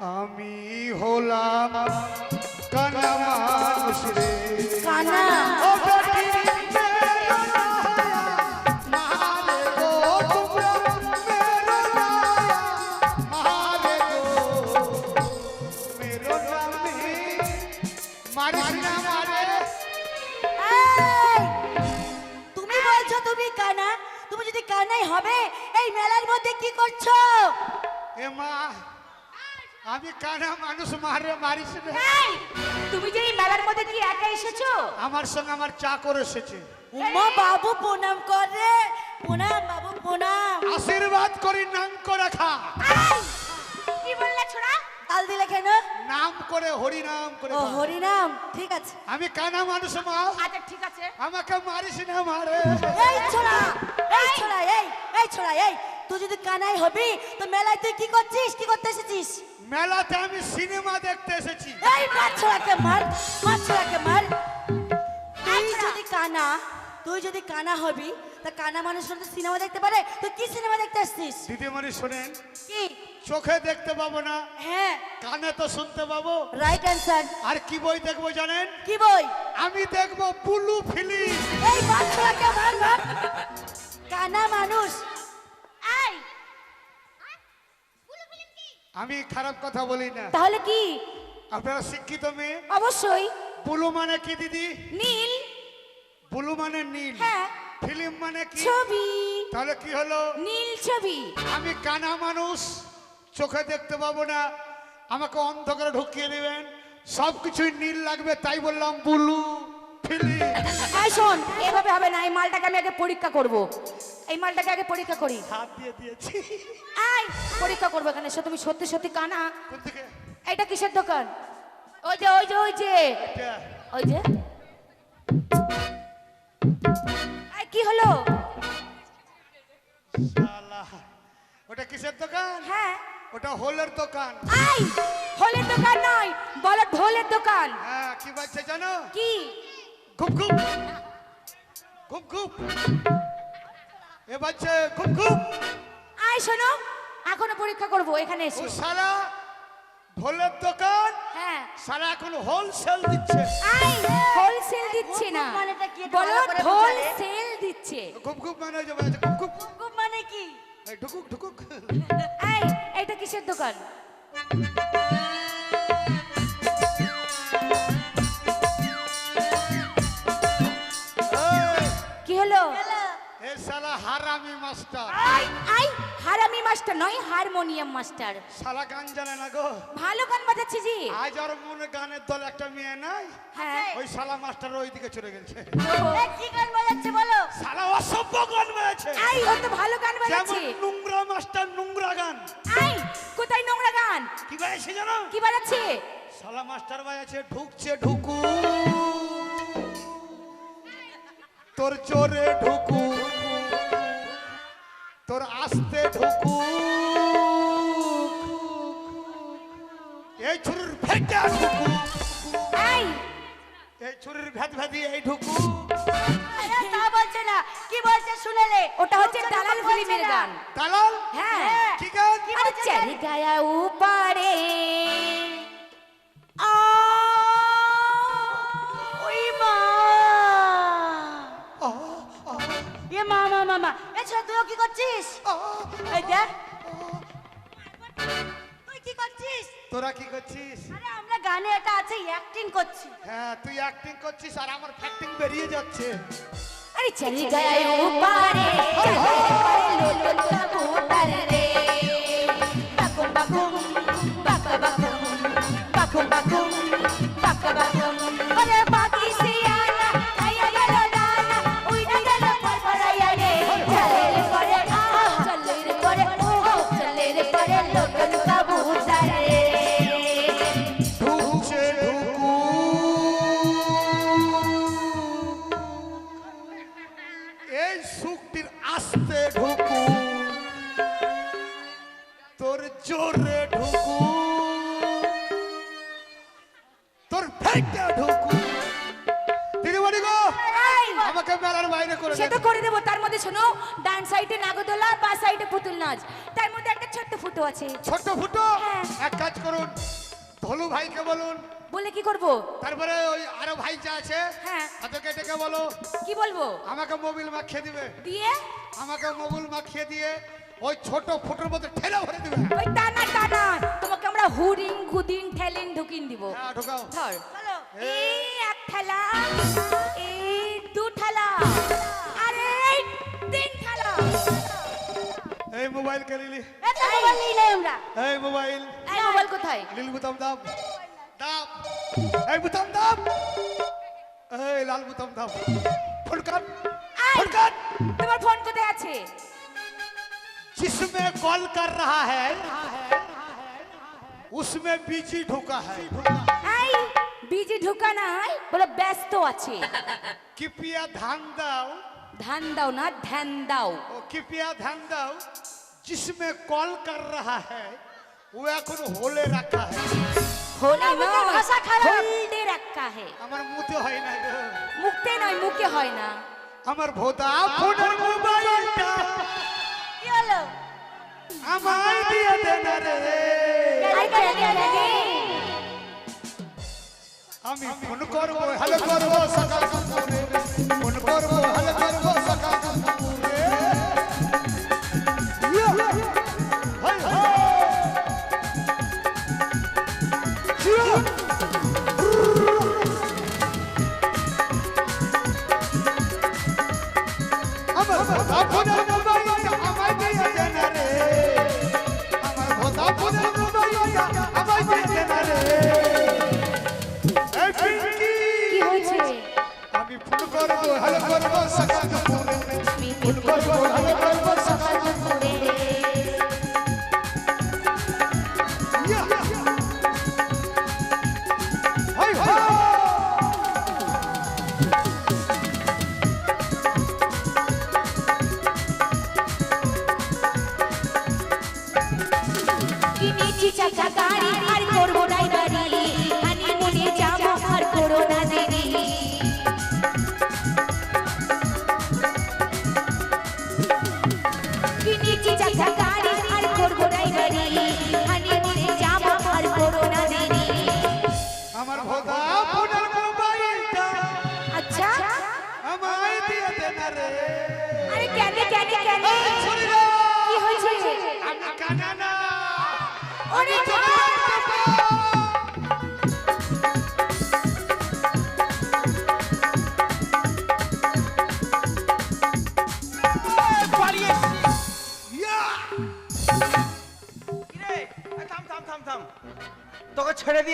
আমি হলাম কানা মানুষ রে। কানা? এই, তুমি যে এই মেলার মধ্যে কি একা এসেছ? আমার সঙ্গে আমার চা করে এসেছে। উমা বাবু প্রণাম করে প্রণাম বাবু প্রণাম। আশীর্বাদ করি নাম করে খা। কি বললে ছোড়া? তাল দিলে কেন? নাম করে হরি নাম করে ও খা। হরিনাম ঠিক আছে। আমি কানা মানুষ মা। আচ্ছা ঠিক আছে। আমাকে মারিস না মারে এই ছোড়া এই ছোড়া এই এই ছোড়া এই তুই যদি কানাই হবি তো মেলায় তুই কি করছিস? কি করতে এসেছিস? মেলাতে আমি সিনেমা দেখতে এই মার মার মার মার। তুই যদি কানা তুই যদি কানা হবি তা কানা মানুষরা তো সিনেমা দেখতে পারে। তুই কি সিনেমা দেখতে আসছিস? দিদিমণি শোনেন কি? চোখে দেখতে পাবো না হ্যাঁ। কানে তো শুনতে পাবো। রাইট অ্যান্সার আর কি বই দেখব জানেন? কি বই? আমি দেখব বুলু ফিলিম। এই মার মার মার। কানা মানুষ। এই আমি খারাপ কথা বলি না। তাহলে কি? আপনারা শিক্ষিত মেয়ে? অবশ্যই। বুলু মানে কি দিদি? নীল। বুলু মানে নীল। হ্যাঁ। ফিল্ম মানে কি? ছবি। তাহলে কি হলো? নীল ছবি। আমি কানা মানুষ চোখে দেখতে পাবো না। আমাকে অন্ধকারে ঢুকিয়ে দেবেন। সব কিছুই নীল লাগবে তাই বললাম বুলু এই শোন এভাবে হবে না। এই মালটাকে আমি আগে পরীক্ষা করব। এই মালটাকে আগে পরীক্ষা করি। হাত দিয়ে দিয়েছি। এই পরীক্ষা করব এখানে। এসো তুমি সত্যি সত্যি কানা। এটা কিসের দোকান? ওই যে ওই যে ওই যে। ওই যে। কি হলো? শালা। ওটা কিসের দোকান? হ্যাঁ। ওটা হোলের দোকান। আই হোলের দোকান নয় বলো ঢোলের দোকান। হ্যাঁ কি বলছে জানো? কি? খুব খুব খুব খুব এ বলছে খুব খুব আয় শোনো এখনও পরীক্ষা করব এখানে ও এসো। ঢোলের দোকান? হ্যাঁ। সারা এখন হোলসেল দিচ্ছে। আই হোলসেল দিচ্ছে না। মানেটা কি? একটু বলো ভালো করে ঢোল বোঝালে? সেল দিচ্ছে। খুব খুব মানে যে মানে খুব খুব খুব মানে কি? ঢুকুক ঢুকুক। এই এটা কিসের দোকান? হারামি মাস্টার। আই আই হারামি মাস্টার নয় হারমোনিয়াম মাস্টার। শালা গান জানে না গো। ভালো গান বাজাচ্ছি জি। আজ আর মনে গানের দল একটা মেয়ে নাই। হ্যাঁ। ওই শালা মাস্টার ওই দিকে চলে গেছে। কি গান বাজাচ্ছে বলো? শালা অসভ্য গান বাজছে আই ও তো ভালো গান বাজাচ্ছে। নোংরা মাস্টার নোংরা গান। আই কোথায় নোংরা গান? কি বাজছে জানো? কি বাজাচ্ছে? শালা মাস্টার বাজছে ঢুকছে ঢুকু। তোর চোরে ঢুকু। তোর আস্তে ঢুকু এই ছুরির ভেটা ঢুকু এই। ছুরির ভেদ ভেদি এই ঢুকু আরে তা বলছে না। কি বলছে শুনেলে? ওটা হচ্ছে দালাল ফিল্মের গান। দালাল? হ্যাঁ। কি গান? আরে চলে গায়া উপারে। আ ওই মা। এ মা মা মা। ছোট তুইও কি করছিস? এই দেখ। তুই কি করছিস? তোরা কি করছিস? আরে আমরা গানে এটা আছে অ্যাক্টিং করছি। হ্যাঁ তুই অ্যাক্টিং করছিস আর আমার ফ্যাক্টিং বেরিয়ে যাচ্ছে। আরে চলে গায়া উপারে চলে পারে লোটন কবুতর রে। বাকুম বাকুম বাকা বাকুম বাকুম বাকুম বাকা বাকুম আমাকে মেলার বাইরে করে সে করে দেবো তার মধ্যে শোনো ডান সাইডে নাগরদোলা বা সাইডে পুতুল নাচ তার মধ্যে একটা ছোট্ট ফুটো আছে। ছোট্ট ফুটো? হ্যাঁ। এক কাজ করুন ধলু ভাইকে বলুন। বলে কি করব? তারপরে ওই আরও ভাই যা আছে হ্যাঁ। তাদেরকে ডেকে বলো। কি বলব? আমাকে মোবিল মাখিয়ে দিবে। দিয়ে? আমাকে মোবিল মাখিয়ে দিয়ে ওই ছোট ফুটোর মধ্যে ঠেলে ভরে দিবে। ওই টানা টানা তোমাকে আমরা হুডিং গুদিন ঠেলিন ঢুকিন দিব। হ্যাঁ ঢোকাও। ধর। এই এক ঠেলা। এই মোবাইল কে নিলি এত মোবাইল নিই নাই আমরা এই মোবাইল এই মোবাইল কোথায় নীল বুতাম দাম দাম এই বুতাম দাম এই লাল বুতাম দাম ফুলকান এই, ফুলকান তোমার ফোন কোথায় আছে जिसमें कॉल कर रहा है उसमें बिजी ढुका है এই বিজি ঢুকা নাই বলে ব্যস্ত আছে कृपया ध्यान दाओ ধান দাও না ধ্যান দাও ओ कृपया ध्यान दाओ जिसमें कॉल कर रहा है वो এখন হোলে রাখা है হোলে আমাদের নয় ভাষা খারাপ। হোল্ডে রাখা হে আমার মুতে হয় না গো মুখতে নয় মুখে হয় না আমার ভোদা ফোনের মোবাইলটা কি হলো আমায় দিয়ে দে না রে আরে কেন কেন আমি ফোন করব হ্যালো করব সকাল দুপুরে ফোন করব হ্যালো করব সকাল চাকা গাড়ি আর করব ড্রাইভারি। হানিমুনে যাব আর করো না দেরি। আমার ভোদা ফোনের মোবাইলটা। আচ্ছা। আমায় দিয়ে দে না রে। আরে কেন কেন কেন! কি হয়েছে? আমি কানা না। ওরে ইয়া!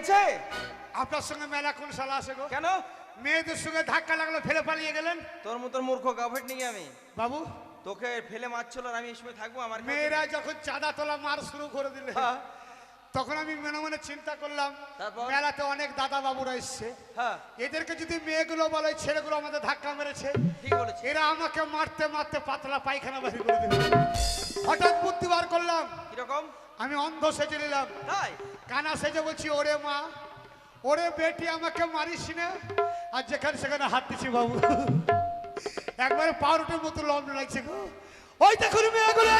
দিয়েছে আপনার সঙ্গে মেলা কোন সালা আছে গো? কেন? মেয়েদের সঙ্গে ধাক্কা লাগল ফেলে পালিয়ে গেলেন? তোর মতন মূর্খ গাভেট নিয়ে আমি। বাবু? তোকে ফেলে মারছিল আর আমি এই সময় থাকব আমার মেয়েরা যখন চাঁদা তোলা মার শুরু করে দিলে হ্যাঁ, তখন আমি মনে মনে চিন্তা করলাম মেলাতে অনেক দাদা বাবুরা এসছে। হ্যাঁ। এদেরকে যদি মেয়েগুলো বলে ছেলেগুলো আমাদের ধাক্কা মেরেছে এরা আমাকে মারতে মারতে পাতলা পায়খানা বাড়ি করে দিল। হঠাৎ বুদ্ধি বার করলাম। কীরকম? আমি অন্ধ সেজে নিলাম। তাই? কানা সেজে বলছি ওরে মা ওরে বেটি আমাকে মারিস না। আর যেখানে সেখানে হাত দিছি বাবু। একবারে পাউরুটের মতো লম্ব লাগছে গো। ওই দেখুন মেয়েগুলো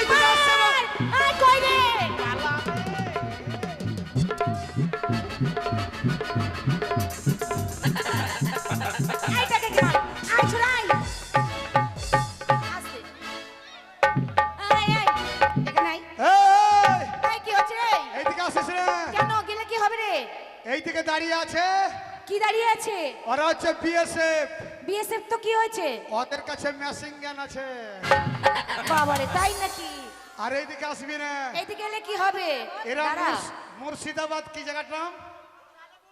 বিএসএফ বিএসএফ তো কি হয়েছে? ওদের কাছে মেশিন গান আছে। বাবারে তাই নাকি? আর এইদিকে আসবি না। এইদিকে এলে কি হবে? এরা মুর্শিদাবাদ কি জায়গার নাম?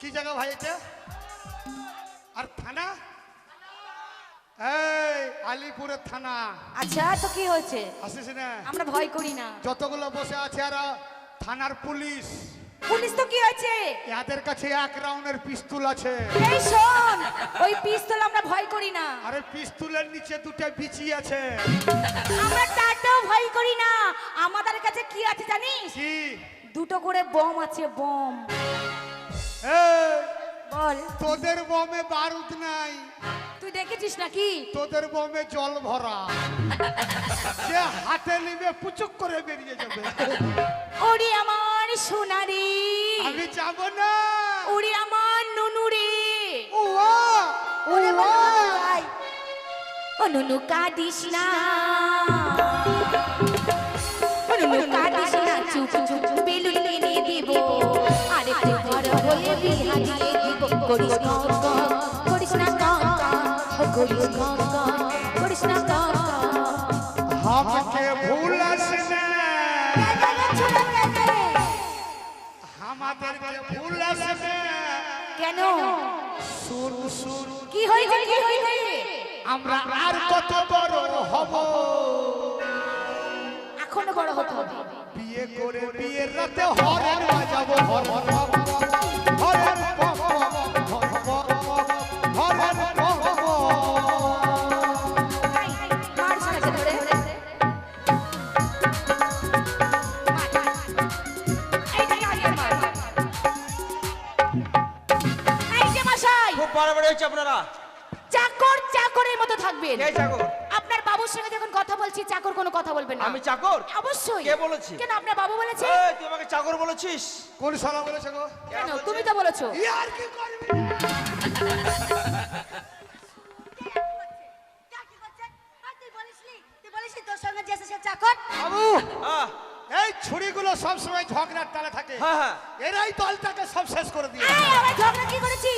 কি জায়গা ভাই এটা? আর থানা? এই আলিপুরের থানা। আচ্ছা তো কি হয়েছে? আসিস না। আমরা ভয় করি না। যতগুলো বসে আছে আর থানার পুলিশ। পুলিশ তো কি হয়েছে? এদের কাছে এক রাউন্ডের পিস্তুল আছে। এই শোন ওই পিস্তল আমরা ভয় করি না। আরে পিস্তুলের নিচে দুটো বিচি আছে। আমরা তাতেও ভয় করি না। আমাদের কাছে কি আছে জানিস? কি? দুটো করে বম আছে বম। এই, বল। তোদের বমে বারুদ নাই। তুই তুই দেখেছিস নাকি? তোদের বমে জল ভরা। যে হাতে নিবে পুচুক করে বেরিয়ে যাবে। ওরে আমার। সোনারে আমি যাব না ওরে আমার নুনু রে উয়া ওরে উয়া। ভাই ও নুনু কাঁদিস না ও নুনু কাঁদিস না চুপ চুপ বেলুন এনে দিব আরে তুই বড় হয়ে বিহা দিয়ে দিব করিস কম কম করিস না কম কম ও করিস কম কম করিস না কম কম हमके भूलस ने ছোট কেন আমাদেরকে ভুলস ने কেন? সুর সুর। কি হয়েছে কি হয়েছে? আমরা আর কত বড় হব? এখনও বড় হতে হবে। বিয়ে করে বিয়ের রাতে হরেন বাজাবো। হর হর হরেন চাকর? আপনার বাবুর সঙ্গে যখন কথা বলছি চাকর কোনো কথা বলবেন না। আমি চাকর? অবশ্যই। কে বলেছে? কেন আপনার বাবু বলেছে? এই, তুই আমাকে চাকর বলেছিস? কোন সালা বলেছে গো? কেন? তুমি তো বলেছ। ইয়ার কি করবি? তুই বলিসনি তুই বলিসনি তোর সঙ্গে এসেছে চাকর বাবু এই ছুরিগুলো সবসময় ঝগড়ার তালে থাকে। হ্যাঁ হ্যাঁ। এরাই দলটাকে সব শেষ করে দিয়ে ঝগড়া কি করেছি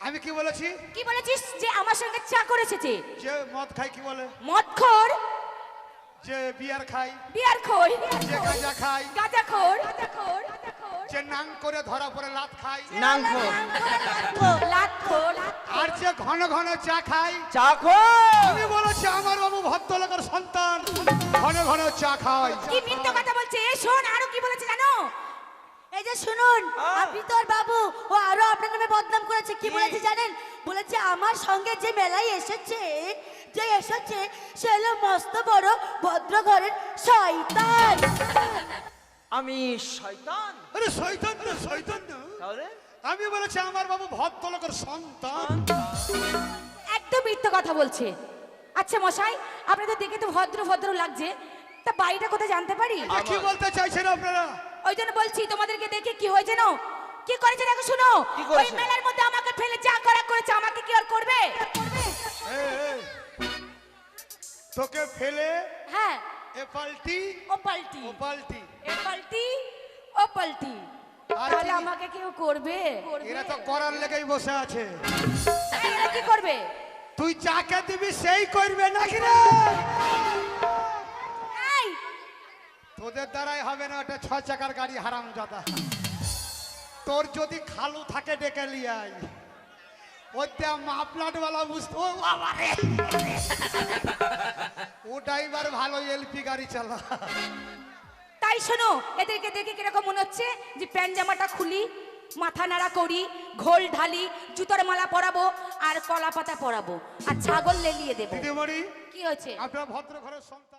আমি কি বলেছি? কি বলেছিস? যে আমার সঙ্গে চা করেছে যে মদ খাই কি বলে? মদ খোর। যে বিয়ার খাই। বিয়ার খোর। যে গাঁজা খাই। গাঁজা খোর। গাঁজাখোর যে নাং করে ধরা পরে লাত খাই। নাঙ্গ লাত খোর। আর যে ঘন ঘন চা খাই। চাকর আমি বলেছি আমার বাবু ভদ্রলোকের সন্তান। ঘন ঘন চা খাই কি মিথ্যা কথা বলছে? এ শোন আরও কি বলেছে এই যে শুনুন আহ। আপনি তোর বাবু ও আরও আপনার নামে বদনাম করেছে কি বলেছে জানেন? বলেছে আমার সঙ্গে যে মেলায় এসেছে যে এসেছে সে হলো মস্ত বড় ভদ্র ঘরের শয়তান। আমি শয়তান? আরে শৈতন না শৈতন না। তাহলে? আমি বলেছি আমার বাবু ভদ্রলোকের সন্তান। একদম মিথ্যা কথা বলছে। আচ্ছা মশাই আপনাদের দেখে তো ভদ্র ভদ্র লাগছে। তা বাড়িটা কোথায় জানতে পারি? কি বলতে চাইছেন আপনারা? ওই জন্য বলছি তোমাদেরকে দেখে কি হয়েছে না কি করেছে দেখো শুনো। ওই মেলার মধ্যে আমাকে ফেলে যা করা করেছে আমাকে কি আর করবে? তোকে ফেলে হ্যাঁ। এ পাল্টি ও পাল্টি। ও পাল্টি। এ পাল্টি ও পাল্টি। তাহলে আমাকে কেউ করবে? এরা তো করার লেগেই বসে আছে। কি করবে? তুই যাকে দিবি সেই করবে নাকি রে? এই তোদের দ্বারাই হবে না ওটা ছ চাকার গাড়ি হারাম জাদা। তোর যদি খালু থাকে ডেকে লিয়াই ওতে মাপলাটওয়ালা বুঝতো ও ড্রাইভার ভালো এলপি গাড়ি চালা। তাই শোনো এদেরকে দেখে কীরকম মনে হচ্ছে যে প্যান্ট জামাটা খুলি মাথা নাড়া করি ঘোল ঢালি জুতোর মালা পরাবো আর কলা পাতা পরাবো। আর ছাগল লেলিয়ে দেবো। দিদিমণি কি হয়েছে? আপনার ভদ্র ঘরের সন্তান